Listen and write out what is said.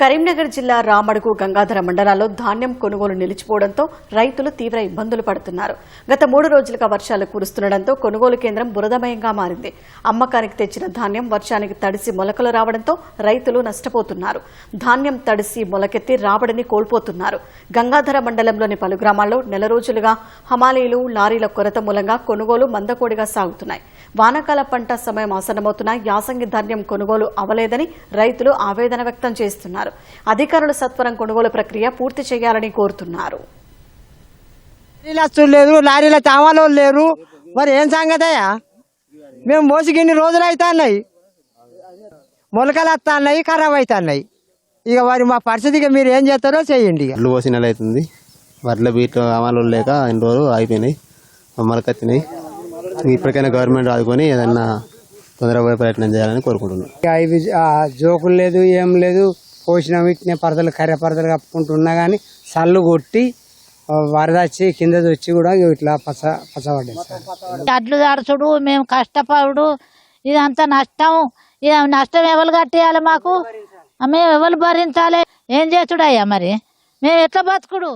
కరీంనగర్ జిల్లా రామడుగు గంగాధర మండలాల్లో ధాన్యం కొనుగోలు నిలిచిపోవడంతో రైతులు తీవ్ర ఇబ్బందులు పడుతున్నారు. గత మూడు రోజులుగా వర్షాలు కురుస్తుండటంతో కొనుగోలు కేంద్రం బురదమయంగా మారింది. అమ్మకానికి తెచ్చిన ధాన్యం వర్షానికి తడిసి మొలకలు రావడంతో రైతులు నష్టపోతున్నారు. ధాన్యం తడిసి మొలకెత్తి రాబడిని కోల్పోతున్నారు. గంగాధర మండలంలోని పలు గ్రామాల్లో నెల రోజులుగా హమాలీలు లారీల కొరత మూలంగా కొనుగోలు మందకోడిగా సాగుతున్నాయి. వానాకాల పంట సమయం ఆసన్నమవుతున్నా యాసంగి ధాన్యం కొనుగోలు అవలేదని రైతులు ఆవేదన వ్యక్తం చేస్తున్నారు. అధికారులు సత్వరం కొనుగోలు ప్రక్రియ పూర్తి చేయాలని కోరుతున్నారు. లేదు లారీల చావాలో లేరు. మరి ఏం సంగతయ్యా మేము మోసికి ఇన్ని రోజులు అవుతున్నాయి మొలకలు వస్తున్నాయి ఖరాబ్ అవుతున్నాయి ఇక మరి మా పరిస్థితికి మీరు ఏం చేస్తారో చేయండి వడ్లు పోసిన నెల అవుతుంది. వడ్ల బీట్లు అమలు లేక ఎన్ని రోజులు అయిపోయినాయి మొలకెత్తినాయి ఇప్పటికైనా గవర్నమెంట్ ఆదుకొని ఏదన్నా తొందరగా ప్రయత్నం చేయాలని కోరుకుంటున్నాను జోకులు లేదు ఏం లేదు. పోసిన వీటిని పరదలు కర్రె పరదలు కప్పుకుంటున్నా కానీ సల్లు కొట్టి ఆ, వరద వచ్చి కింద వచ్చి కూడా ఇట్లా పస పచ్చబడ్డాయి అడ్లు దాడుచుడు మేము కష్టపడు ఇదంతా నష్టం ఇది నష్టం ఎవరు కట్టేయాలి మాకు? మేము ఎవరు భరించాలి? ఏం చేసుడయ్యా మరి? మేము ఎట్లా బతుకుడు?